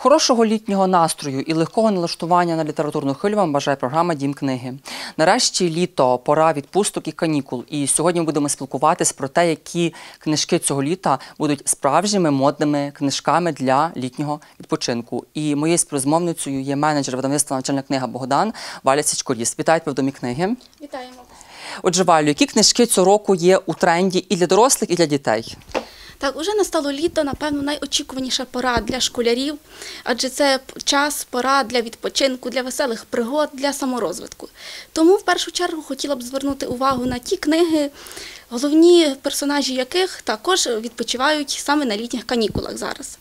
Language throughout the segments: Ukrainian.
Хорошого літнього настрою і легкого налаштування на літературну хвилю вам бажає програма Дім книги. Нарешті літо, пора відпусток і канікул. І сьогодні ми будемо спілкуватись про те, які книжки цього літа будуть справжніми модними книжками для літнього відпочинку. І моєю співрозмовницею є менеджер видавництва навчальна книга Богдан Валя Січкоріс. Вітаю в домі книги. Вітаємо. Отже, Валю, які книжки цього року є у тренді і для дорослих, і для дітей? Так, уже настало літо, напевно, найочікуваніша пора для школярів, адже це час, пора для відпочинку, для веселих пригод, для саморозвитку. Тому в першу чергу хотіла б звернути увагу на ті книги, головні персонажі яких також відпочивають саме на літніх канікулах зараз.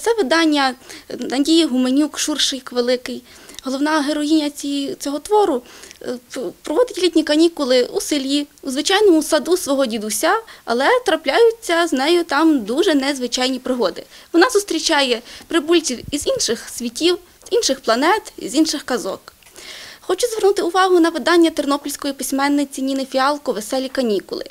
Це видання Надії Гуменюк, Шуршик Великий. Головна героїня цього твору е, проводить літні канікули у селі, у звичайному саду свого дідуся, але трапляються з нею там дуже незвичайні пригоди. Вона зустрічає прибульців із інших світів, з інших планет, з інших казок. Хочу звернути увагу на видання тернопільської письменниці Ніни Фіалко Веселі канікули.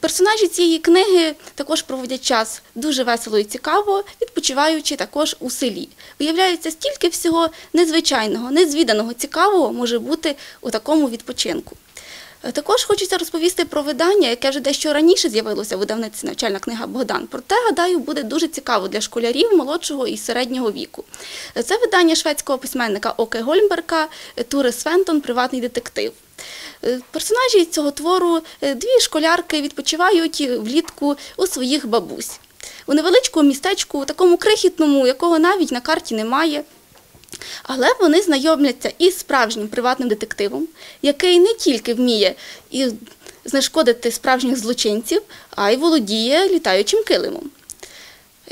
Персонажі цієї книги також проводять час дуже весело і цікаво, відпочиваючи також у селі. Виявляється, стільки всього незвичайного, незвіданого, цікавого може бути у такому відпочинку. Е, Також хочеться розповісти про видання, яке вже дещо раніше з'явилося в видавниці навчальна книга Богдан. Проте, гадаю, буде дуже цікаво для школярів молодшого і середнього віку. Е, Це видання шведського письменника Оке Гольмберга Туре Свентон Приватний детектив. Е, Персонажі цього твору е, дві школярки відпочивають влітку у своїх бабусь. У невеличкому містечку, такому крихітному, якого навіть на карті немає. Але вони знайомляться із справжнім приватним детективом, який не тільки вміє і знешкодити справжніх злочинців, а й володіє літаючим килимом.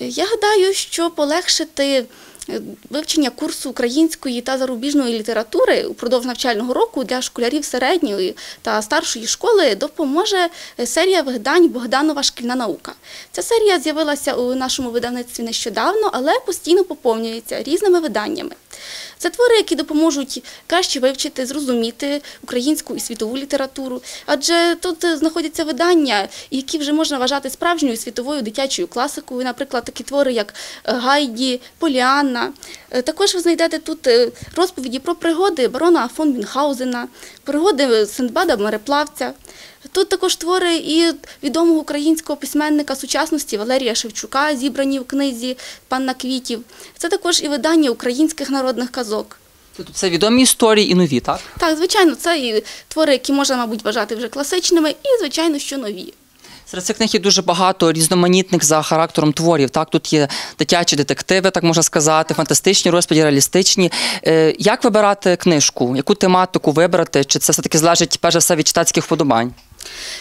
Е, Я гадаю, що полегшити вивчення курсу української та зарубіжної літератури упродовж навчального року для школярів середньої та старшої школи допоможе серія видань Богданова шкільна наука. Ця серія з'явилася у нашому видавництві нещодавно, але постійно поповнюється різними виданнями. Це твори, які допоможуть краще вивчити, зрозуміти українську і світову літературу, адже тут знаходяться видання, які вже можна вважати справжньою світовою дитячою класикою, наприклад, такі твори, як е, Гайді, Поліанна. Е, Також ви знайдете тут е, розповіді про пригоди барона фон Мюнхгаузена, пригоди Синдбада Мореплавця. Тут також твори і відомого українського письменника сучасності Валерія Шевчука, зібрані в книзі Панна квітів. Це також і видання українських народних казок. Це відомі історії і нові, так? Так, звичайно, це і твори, які можна, мабуть, вважати вже класичними, і, звичайно, що нові. Серед цих книг є дуже багато різноманітних за характером творів. Так, тут є дитячі детективи, так можна сказати, фантастичні розповіді, реалістичні. Е, як вибирати книжку? Яку тематику вибрати? Чи це все-таки залежить перш за все від читацьких вподобань?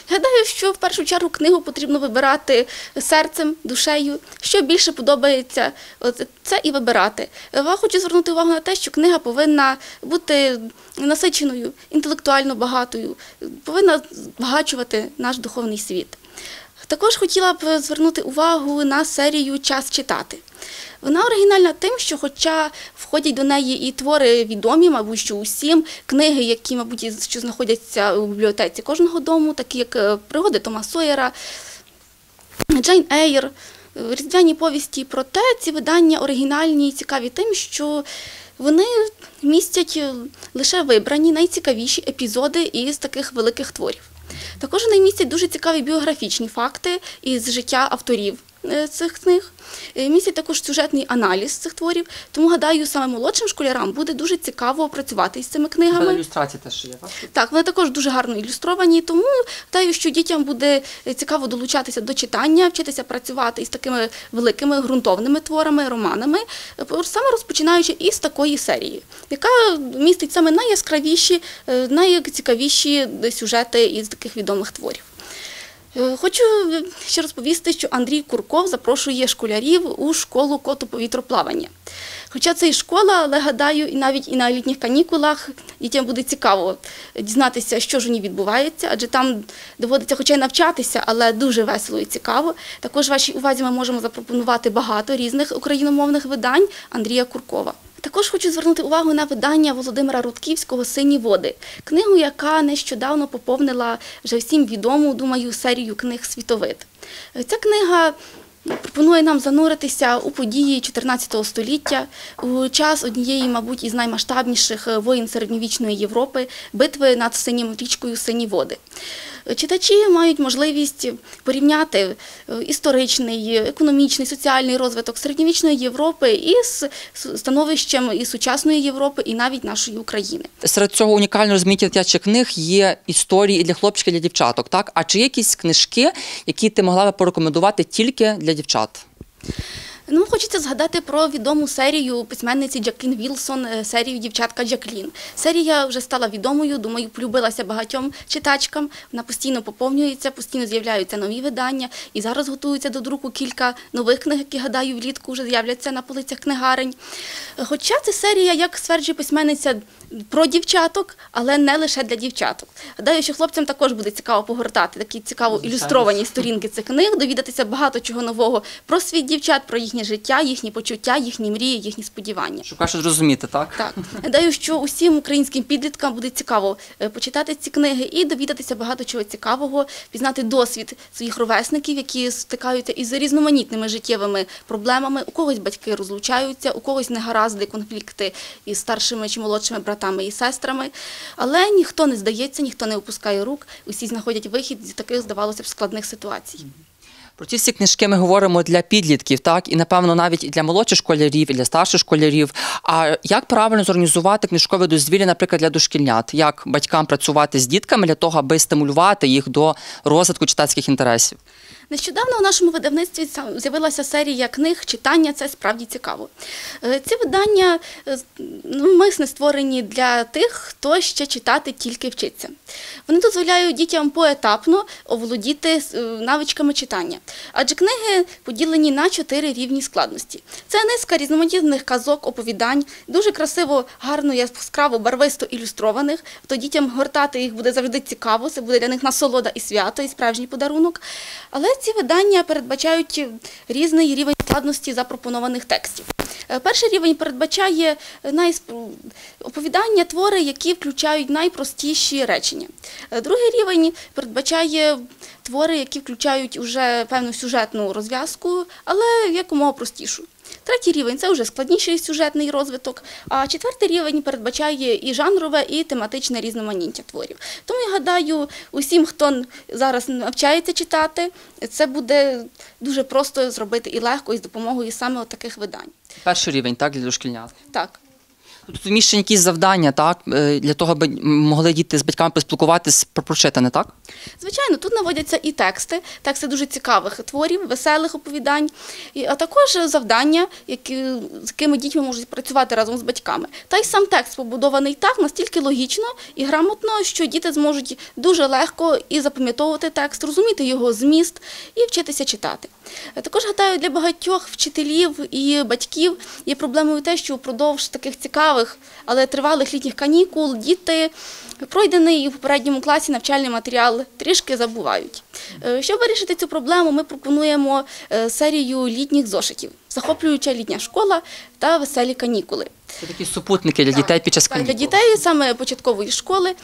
Гадаю, що в першу чергу книгу потрібно вибирати серцем, душею, що більше подобається, це і вибирати. Я хочу звернути увагу на те, що книга повинна бути насиченою, інтелектуально багатою, повинна збагачувати наш духовний світ. Також хотіла б звернути увагу на серію Час читати. Вона оригінальна тим, що, хоча входять до неї і твори відомі, мабуть, що усім, книги, які, мабуть, що знаходяться у бібліотеці кожного дому, такі як е, пригоди Тома Сойера, Джейн Ейр, е, різдвяні повісті. Проте ці видання оригінальні і цікаві тим, що вони містять е, лише вибрані найцікавіші епізоди із таких великих творів. Також вони містять дуже цікаві біографічні факти із життя авторів цих книг. Е, Містять також сюжетний аналіз цих творів. Тому гадаю, саме молодшим школярам буде дуже цікаво працювати із цими книгами. Ілюстрації теж є. Так? Так, вони також дуже гарно ілюстровані, тому гадаю, що дітям буде е, цікаво долучатися до читання, вчитися працювати із такими великими ґрунтовними творами, романами, е, саме розпочинаючи із такої серії, яка містить саме найяскравіші, е, найцікавіші сюжети із таких відомих творів. Е, Хочу ще розповісти, що Андрій Курков запрошує школярів у школу коту повітроплавання. Хоча це і школа, але гадаю, і навіть і на літніх канікулах дітям буде цікаво дізнатися, що ж у ній відбувається, адже там доводиться хоча й навчатися, але дуже весело і цікаво. Також вашій увазі ми можемо запропонувати багато різних україномовних видань Андрія Куркова. Також хочу звернути увагу на видання Володимира Рудківського Сині води, книгу, яка нещодавно поповнила вже всім відому, думаю, серію книг Світовид. Ця книга пропонує нам зануритися у події 14 століття, у час однієї, мабуть, із наймасштабніших воїн середньовічної Європи битви над синім річкою Сині води. Читачі мають можливість порівняти е, історичний, економічний, соціальний розвиток середньовічної Європи із становищем і сучасної Європи, і навіть нашої України. Серед цього унікально розміття дитячих книг є історії для хлопчиків, для дівчаток. Так, а чи є якісь книжки, які ти могла б порекомендувати тільки для дівчат? Ну, хочеться згадати про відому серію письменниці Джаклін Вілсон, е, серію Дівчатка Джаклін. Серія вже стала відомою, думаю, полюбилася багатьом читачкам. Вона постійно поповнюється, постійно з'являються нові видання. І зараз готуються до друку кілька нових книг, які, гадаю, влітку вже з'являться на полицях книгарень. Е, Хоча це серія, як стверджує письменниця, про дівчаток, але не лише для дівчаток. Гадаю, що хлопцям також буде цікаво погортати такі цікаво ілюстровані сторінки цих книг, довідатися багато чого нового про світ дівчат, про їхнє життя, їхні почуття, їхні мрії, їхні сподівання. Шукаєш зрозуміти, так? Так, гадаю, що усім українським підліткам буде цікаво е, почитати ці книги і довідатися багато чого цікавого, пізнати досвід своїх ровесників, які стикаються із різноманітними життєвими проблемами. У когось батьки розлучаються, у когось негаразди, конфлікти із старшими чи молодшими братами і сестрами. Але ніхто не здається, ніхто не опускає рук. Усі знаходять вихід з таких, здавалося б, складних ситуацій. Про ці всі книжки ми говоримо для підлітків, так і напевно навіть і для молодших школярів, і для старших школярів. А як правильно зорганізувати книжкове дозвілля, наприклад, для дошкільнят? Як батькам працювати з дітками для того, аби стимулювати їх до розвитку читацьких інтересів? Нещодавно у нашому видавництві з'явилася серія книг читання це справді цікаво. Е, Ці видання е, ну, мисне створені для тих, хто ще читати тільки вчиться. Вони дозволяють дітям поетапно оволодіти е, навичками читання. Адже книги поділені на чотири рівні складності. Це низка різноманітних казок, оповідань, дуже красиво, гарно, яскраво, барвисто ілюстрованих. То дітям гортати їх буде завжди цікаво. Це буде для них насолода і свято, і справжній подарунок. Але ці видання передбачають різний рівень складності запропонованих текстів. Е, Перший рівень передбачає е, оповідання, твори, які включають найпростіші речення. Е, Другий рівень передбачає твори, які включають уже певну сюжетну розв'язку, але якомога простішу. Третій рівень це вже складніший сюжетний розвиток, а четвертий рівень передбачає і жанрове, і тематичне різноманіття творів. Тому я гадаю, усім, хто зараз навчається читати, це буде дуже просто зробити і легко, і з допомогою саме таких видань. Перший рівень, так, для дошкільнят. Так. Тобто якісь завдання, так, е, для того, аби могли діти з батьками поспілкуватись про прочитане, так? Звичайно, тут наводяться і тексти, тексти дуже цікавих творів, веселих оповідань, а також завдання, які, з якими дітьми можуть працювати разом з батьками. Та й сам текст побудований так, настільки логічно і грамотно, що діти зможуть дуже легко і запам'ятовувати текст, розуміти його зміст і вчитися читати. Е, Також гадаю, для багатьох вчителів і батьків є проблемою те, що впродовж таких цікавих, але тривалих літніх канікул діти пройдений у попередньому класі навчальний матеріал трішки забувають. Е, Щоб вирішити цю проблему, ми пропонуємо е, серію літніх зошитів, захоплююча літня школа та веселі канікули. Це такі супутники для дітей під час Так, для дітей саме початкової школи.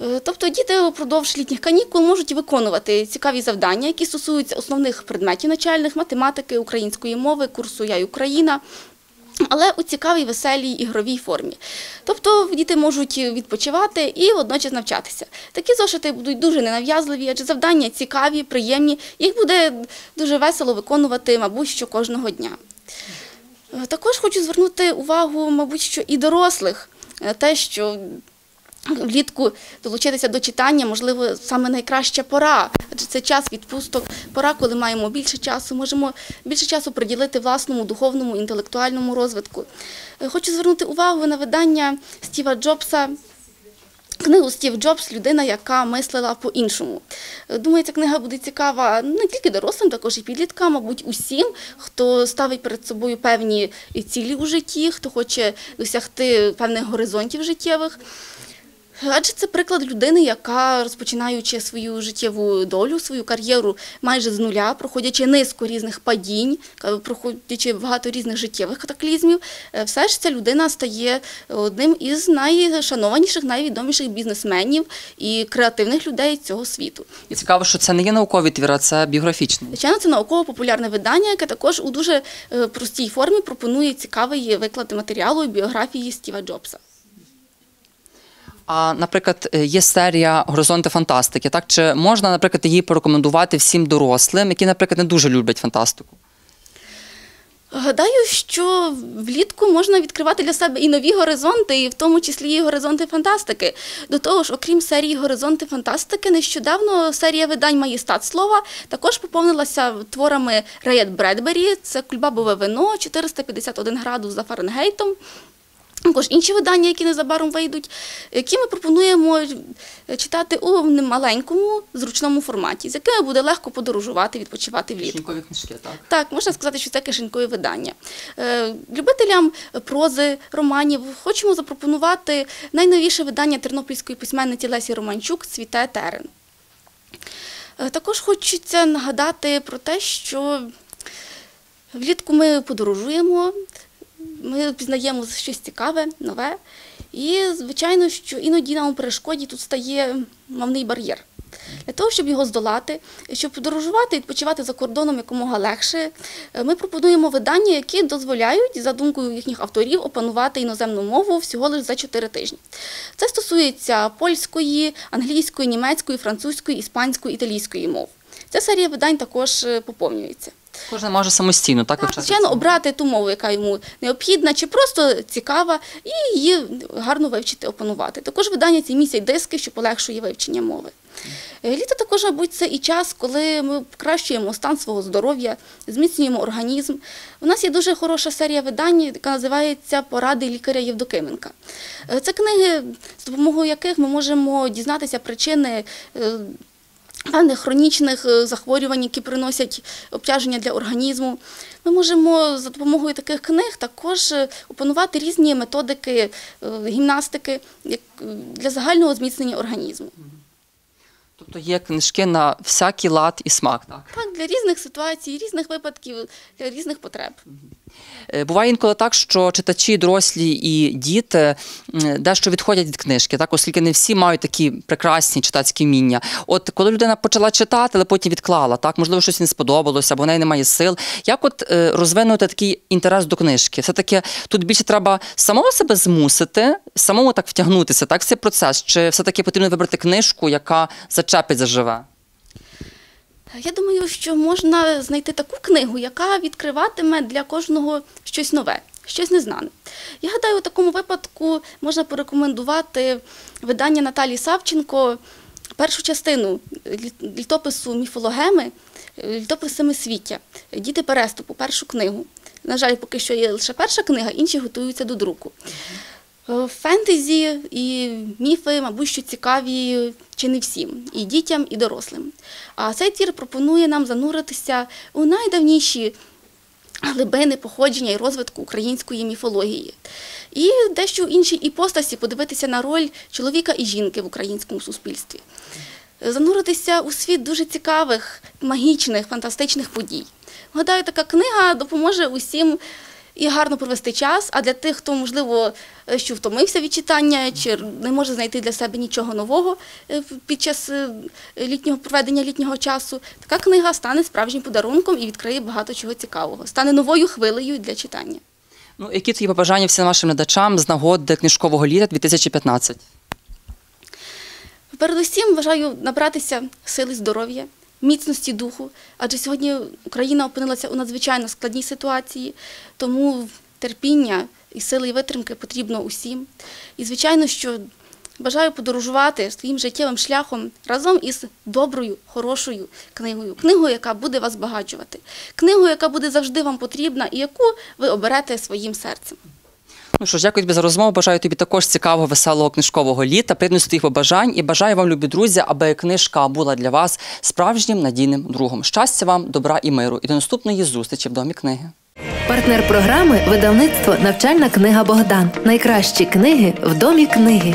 Е, Тобто діти упродовж літніх канікул можуть виконувати цікаві завдання, які стосуються основних предметів начальних, математики, української мови, курсу Я й Україна. Але у цікавій, веселій ігровій формі. Тобто діти можуть відпочивати і водночас навчатися. Такі зошити будуть дуже ненав'язливі, адже завдання цікаві, приємні. Їх буде дуже весело виконувати, мабуть, що кожного дня. Е, Також хочу звернути увагу, мабуть, що і дорослих, на те, що влітку долучитися до читання, можливо, саме найкраща пора, це час відпусток, пора, коли маємо більше часу, можемо більше часу приділити власному духовному, інтелектуальному розвитку. Е, Хочу звернути увагу на видання Стіва Джобса Книгу Стів Джобс людина, яка мислила по-іншому. Е, Думаю, ця книга буде цікава не тільки дорослим, також і підліткам, мабуть, усім, хто ставить перед собою певні цілі у житті, хто хоче досягти певних горизонтів життєвих. Адже це приклад людини, яка розпочинаючи свою життєву долю, свою кар'єру майже з нуля, проходячи низку різних падінь, ка- проходячи багато різних життєвих катаклізмів, е, все ж ця людина стає одним із найшанованіших, найвідоміших бізнесменів і креативних людей цього світу. І цікаво, що це не є науковий твір, а це біографічний. Звичайно, це науково-популярне видання, яке також у дуже е, простій формі пропонує цікавий виклад матеріалу біографії Стіва Джобса. А, наприклад, е, є серія Горизонти фантастики. Так чи можна, наприклад, її порекомендувати всім дорослим, які, наприклад, не дуже люблять фантастику? Гадаю, що влітку можна відкривати для себе і нові горизонти, і в тому числі і горизонти фантастики. До того ж, окрім серії Горизонти фантастики, нещодавно серія видань Маєстат слова також поповнилася творами Реєт Бредбері, це кульбабове вино, 451 градус за Фаренгейтом. Також інші видання, які незабаром вийдуть, які ми пропонуємо читати у маленькому зручному форматі, з якими буде легко подорожувати, відпочивати влітку. Кишенькові книжки, так. Так, можна сказати, що це кишенькові видання. Е, Любителям прози, романів хочемо запропонувати найновіше видання тернопільської письменниці Лесі Романчук Цвіте терен. Е, Також хочеться нагадати про те, що влітку ми подорожуємо, ми пізнаємо щось цікаве, нове. І, звичайно, що іноді нам у перешкоді тут стає мовний бар'єр. Для того, щоб його здолати, щоб подорожувати і відпочивати за кордоном якомога легше, е, ми пропонуємо видання, які дозволяють, за думкою їхніх авторів, опанувати іноземну мову всього лише за 4 тижні. Це стосується польської, англійської, німецької, французької, іспанської, італійської мов. Ця серія видань також е, поповнюється. Кожен може самостійно так Так, звичайно, обрати ту мову, яка йому необхідна, чи просто цікава, і її гарно вивчити, опанувати. Також видання ці місяць диски, що полегшує вивчення мови. Е, Літо також, мабуть, це і час, коли ми покращуємо стан свого здоров'я, зміцнюємо організм. У нас є дуже хороша серія видань, яка називається Поради лікаря Євдокименка. Е, Це книги, з допомогою яких ми можемо дізнатися причини. Певних хронічних е, захворювань, які приносять обтяження для організму. Ми можемо за допомогою таких книг також е, опанувати різні методики е, гімнастики для загального зміцнення організму. Тобто є книжки на всякий лад і смак. Так. Так, для різних ситуацій, різних випадків, для різних потреб. Е, Буває інколи так, що читачі, дорослі і діти дещо відходять від книжки, так, оскільки не всі мають такі прекрасні читацькі вміння. От коли людина почала читати, але потім відклала, так, можливо, щось не сподобалося, або в неї немає сил. Як от е, розвинути такий інтерес до книжки? Все-таки тут більше треба самого себе змусити, самому так втягнутися, так, в цей процес, чи все-таки потрібно вибрати книжку, яка зачепить заживе? Я думаю, що можна знайти таку книгу, яка відкриватиме для кожного щось нове, щось незнане. Я гадаю, у такому випадку можна порекомендувати видання Наталі Савченко першу частину літопису міфологеми, е, літопис Семисвіття, Діти переступу, першу книгу. На жаль, поки що є лише перша книга, інші готуються до друку. Е, Фентезі і міфи, мабуть, що цікаві чи не всім, і дітям, і дорослим. А цей твір пропонує нам зануритися у найдавніші глибини походження і розвитку української міфології. І дещо в іншій іпостасі подивитися на роль чоловіка і жінки в українському суспільстві. Зануритися у світ дуже цікавих, магічних, фантастичних подій. Гадаю, така книга допоможе усім і гарно провести час. А для тих, хто, можливо, е, що втомився від читання, чи не може знайти для себе нічого нового е, під час е, літнього проведення літнього часу, така книга стане справжнім подарунком і відкриє багато чого цікавого, стане новою хвилею для читання. Ну, які твої побажання всім нашим глядачам з нагоди книжкового літа 2015? Передусім бажаю набратися сили здоров'я, міцності духу, адже сьогодні Україна опинилася у надзвичайно складній ситуації, тому терпіння і сили і витримки потрібно усім. І, звичайно, що бажаю подорожувати своїм життєвим шляхом разом із доброю, хорошою книгою. Книгою, яка буде вас збагачувати, книгою, яка буде завжди вам потрібна і яку ви оберете своїм серцем. Ну що ж, дякую тобі за розмову. Бажаю тобі також цікавого, веселого книжкового літа, приєдності твоїх побажань і бажаю вам, любі друзі, аби книжка була для вас справжнім надійним другом. Щастя вам, добра і миру. І до наступної зустрічі в домі книги. Партнер програми видавництво Навчальна книга Богдан. Найкращі книги в домі книги.